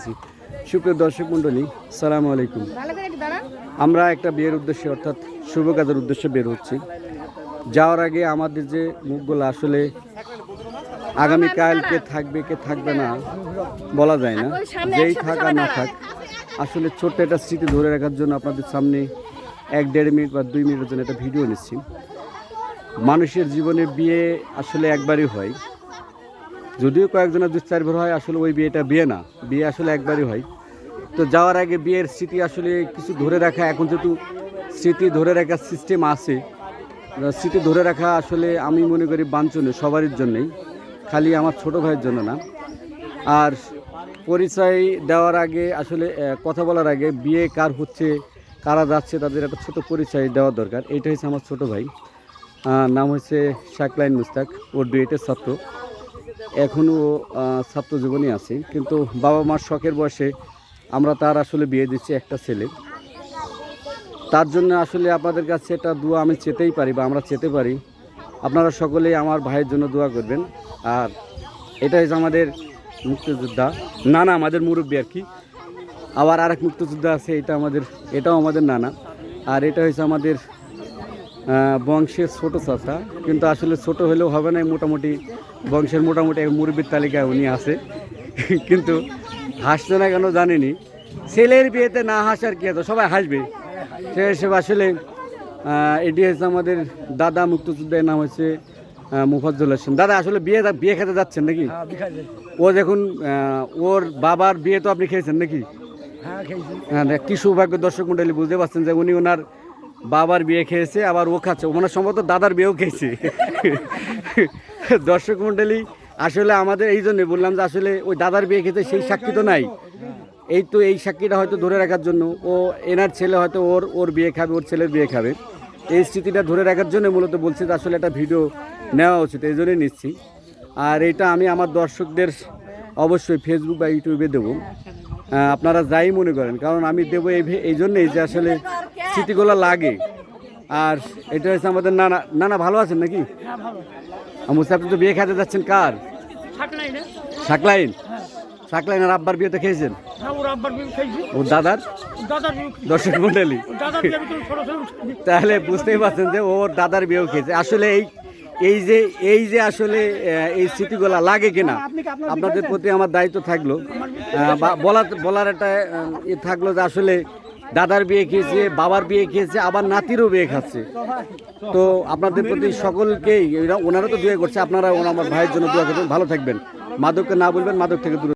বলতেছি সুপ্রিয় দর্শক মণ্ডলী সালাম আলাইকুম। আমরা একটা বিয়ের উদ্দেশ্যে অর্থাৎ শুভ কাজের উদ্দেশ্যে বের হচ্ছি। যাওয়ার আগে আমাদের যে মুখগুলো আসলে আগামীকাল কে থাকবে কে থাকবে না বলা যায় না। যেই থাক আর না থাক আসলে ছোট্ট একটা স্মৃতি ধরে রাখার জন্য আপনাদের সামনে এক দেড় মিনিট বা দুই মিনিটের জন্য একটা ভিডিও নিচ্ছি মানুষের জীবনে বিয়ে আসলে একবারই হয়। যদিও কয়েকজনের দু চারবার হয়, আসলে ওই বিয়েটা বিয়ে না। বিয়ে আসলে একবারই হয়। তো যাওয়ার আগে বিয়ের স্মৃতি আসলে কিছু ধরে রাখা, এখন যেহেতু স্মৃতি ধরে রাখার সিস্টেম আছে স্মৃতি ধরে রাখা আসলে আমি মনে করি বাঞ্ছনীয় সবারই জন্যই, খালি আমার ছোট ভাইয়ের জন্য না। আর পরিচয় দেওয়ার আগে, আসলে কথা বলার আগে বিয়ে কার হচ্ছে, কারা যাচ্ছে, তাদের একটা ছোট পরিচয় দেওয়া দরকার। এটা হচ্ছে আমার ছোট ভাই। নাম হচ্ছে শাকলাইন মুস্তাক। ওর ডুয়েটের ছাত্র। এখনও ছাত্র জীবনে আছে। কিন্তু বাবা মার শখের বয়সে আমরা তার আসলে বিয়ে দিচ্ছি একটা ছেলে। তার জন্য আসলে আপনাদের কাছে এটা দোয়া আমি চেতেই পারি বা আমরা চেতে পারি। আপনারা সকলেই আমার ভাইয়ের জন্য দোয়া করবেন। আর এটা হচ্ছে আমাদের মুক্তিযোদ্ধা। না না, আমাদের মুরব্বী আর কি। আবার আরেক মুক্তিযোদ্ধা আছে, এটা আমাদের, এটাও আমাদের নানা। আর এটা হচ্ছে আমাদের বংশের ছোট চাচা কিন্তু আসলে ছোট হলেও হবে না মোটামুটি বংশের মোটামুটি মুরব্বীর তালিকায় উনি আছে। কিন্তু হাসছে না কেন জানিনি। ছেলের বিয়েতে না হাসার কি আছে? সবাই হাসবে। সে হিসেবে আসলে এটি হচ্ছে আমাদের দাদা মুক্তিযোদ্ধার নাম হচ্ছে মুফাজ্জল হোসেন। দাদা আসলে বিয়ে বিয়ে খেতে যাচ্ছেন নাকি? ও দেখুন ওর বাবার বিয়ে তো আপনি খেয়েছেন নাকি? হ্যাঁ হ্যাঁ কি সৌভাগ্য দর্শক মন্ডলী বুঝতে পারছেন যে উনি ওনার বাবার বিয়ে খেয়েছে, আবার ও খাচ্ছে। ওনার সম্ভবত দাদার বিয়েও খেয়েছে। দর্শক মন্ডলী আসলে আমাদের এই জন্যে বললাম যে আসলে ওই দাদার বিয়ে খেতে সেই সাক্ষী তো নাই। এই তো এই সাক্ষীটা হয়তো ধরে রাখার জন্য, ও এনার ছেলে হয়তো ওর ওর বিয়ে খাবে, ওর ছেলের বিয়ে খাবে। এই স্মৃতিটা ধরে রাখার জন্য মূলত বলছি যে আসলে একটা ভিডিও নেওয়া উচিত, এই জন্যই নিচ্ছি। আর এটা আমি আমার দর্শকদের অবশ্যই ফেসবুক বা ইউটিউবে দেবো। আপনারা যাই মনে করেন, কারণ আমি দেবো এই এই জন্যই যে আসলে স্মৃতিগুলো লাগে। আর এটা হচ্ছে আমাদের নানা নানা ভালো আছেন নাকি? মুসা তো বিয়ে খেতে যাচ্ছেন কার? শাকলাইন শাকলাইন আর আব্বার খেয়েছেন? বিয়ে খেয়েছি ও দাদার? দর্শক মন্ডলী। তো তাহলে বুঝতেই পারছেন যে ওর দাদার বিয়েও খেয়েছে। আসলে এই এই যে এই যে আসলে এই স্মৃতিগুলা লাগে কিনা, আপনাদের প্রতি আমার দায়িত্ব থাকল। বলার বলার একটা থাকল যে আসলে দাদার বিয়ে খেয়েছে, বাবার বিয়ে খেয়েছে, আবার নাতিরও বিয়ে খাচ্ছে। তো আপনাদের প্রতি সকলকেই ওনারা তো বিয়ে করছে, আপনারা আমার ভাইয়ের জন্য দোয়া করবেন। ভালো থাকবেন। মাদককে না বলবেন, মাদক থেকে দূরে